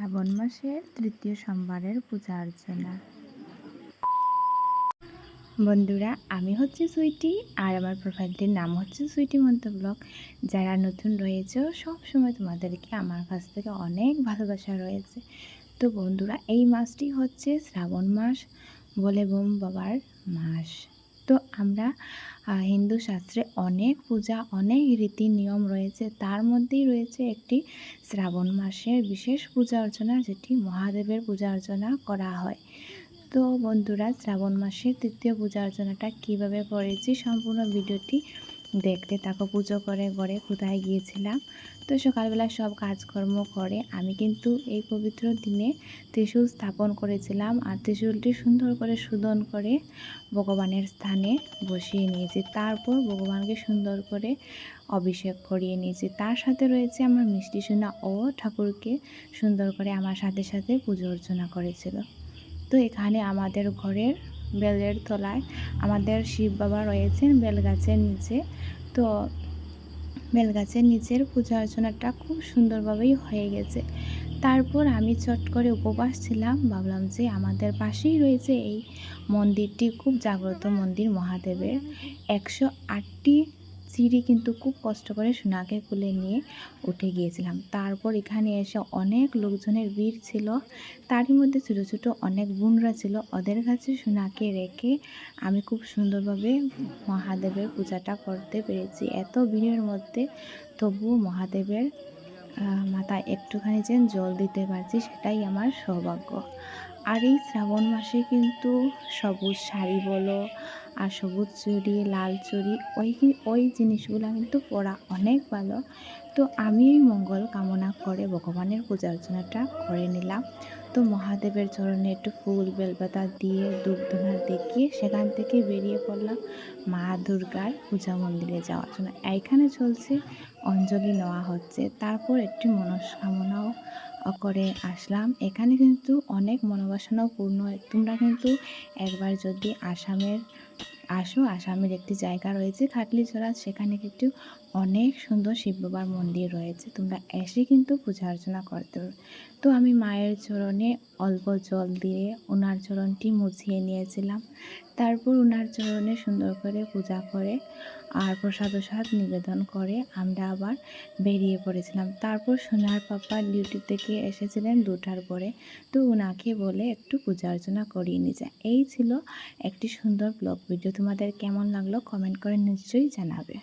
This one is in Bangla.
শ্রাবণ মাসের তৃতীয় সোমবারের পূজা অর্চনা। বন্ধুরা, আমি হচ্ছে সুইটি আর আমার প্রোফাইলটির নাম হচ্ছে সুইটি মন্ত ব্লগ। যারা নতুন রয়েছে সব সময় তোমাদেরকে আমার কাছ থেকে অনেক ভালোবাসা রয়েছে। তো বন্ধুরা, এই মাসটি হচ্ছে শ্রাবণ মাস বলে বোম বাবার মাস। তো আমরা হিন্দু শাস্ত্রে অনেক পূজা, অনেক রীতি নিয়ম রয়েছে। তার মধ্যেই রয়েছে একটি শ্রাবণ মাসের বিশেষ পূজা অর্চনা, যেটি মহাদেবের পূজা অর্চনা করা হয়। তো বন্ধুরা, শ্রাবণ মাসের তৃতীয় পূজা অর্চনাটা কীভাবে করেছি, সম্পূর্ণ ভিডিওটি দেখতে তাকে পুজো করে ঘরে কোথায় গিয়েছিলাম। তো সকালবেলা সব কাজকর্ম করে আমি কিন্তু এই পবিত্র দিনে ত্রিশূল স্থাপন করেছিলাম আর ত্রিশূলটি সুন্দর করে শোধন করে ভগবানের স্থানে বসিয়ে নিয়েছি। তারপর ভগবানকে সুন্দর করে অভিষেক করিয়ে নিয়েছি। তার সাথে রয়েছে আমার মিষ্টি সোনা ও ঠাকুরকে সুন্দর করে আমার সাথে সাথে পুজো অর্চনা করেছিল। তো এখানে আমাদের ঘরের বেলের তলায় আমাদের শিব বাবা রয়েছেন বেলগাছের নিচে। তো বেলগাছের নিচের পূজা অর্চনাটা খুব সুন্দরভাবেই হয়ে গেছে। তারপর আমি চট করে উপবাস ছিলাম, ভাবলাম যে আমাদের পাশেই রয়েছে এই মন্দিরটি, খুব জাগ্রত মন্দির মহাদেবের। একশো আটটি সিঁড়ি কিন্তু খুব কষ্ট করে সোনাকে কুলে নিয়ে উঠে গিয়েছিলাম। তারপর এখানে এসে অনেক লোকজনের ভিড় ছিল। তারই মধ্যে ছোটো ছোটো অনেক বোনরা ছিল। ওদের কাছে সোনাকে রেখে আমি খুব সুন্দরভাবে মহাদেবের পূজাটা করতে পেরেছি। এত ভিড়ের মধ্যে তবুও মহাদেবের মাথায় একটুখানি যেন জল দিতে পারছি, সেটাই আমার সৌভাগ্য। আর এই শ্রাবণ মাসে কিন্তু সবুজ শাড়ি বলো আর সবুজ চুড়ি, লাল চুড়ি, ওই ওই জিনিসগুলো কিন্তু পরা অনেক ভালো। তো আমি এই মঙ্গল কামনা করে ভগবানের পূজা অর্চনাটা করে নিলাম। তো মহাদেবের চরণে একটু ফুল, বেলপাতা দিয়ে ধূপধুনা দেখিয়ে সেখান থেকে বেরিয়ে পড়লাম মা দুর্গার পূজা মন্দিরে যাওয়ার জন্য। এইখানে চলছে, অঞ্জলি নেওয়া হচ্ছে। তারপর একটি মনস্কামনাও করে আসলাম। এখানে কিন্তু অনেক মনোবাসনাও পূর্ণ। তোমরা কিন্তু একবার যদি আসামের, আসো, আসামের একটি জায়গা রয়েছে খাটলিছড়া সেখানে কিন্তু অনেক সুন্দর শিব বাবার মন্দির রয়েছে। তোমরা এসে কিন্তু পূজা অর্চনা করতে তো আমি মায়ের চরণে অল্প জল দিয়ে ওনার চরণটি মুছিয়ে নিয়েছিলাম। তারপর ওনার চরণে সুন্দর করে পূজা করে আর প্রসাদ প্রসাদ নিবেদন করে আমরা আবার বেরিয়ে পড়েছিলাম। তারপর সোনার পাপা ডিউটি থেকে এসেছিলেন দুটার পরে। তো ওনাকে বলে একটু পূজা অর্চনা করিয়ে নিয়ে যায়। এই ছিল একটি সুন্দর ব্লগ ভিডিও। তোমাদের কেমন লাগল কমেন্ট করে নিশ্চয়ই জানাবে।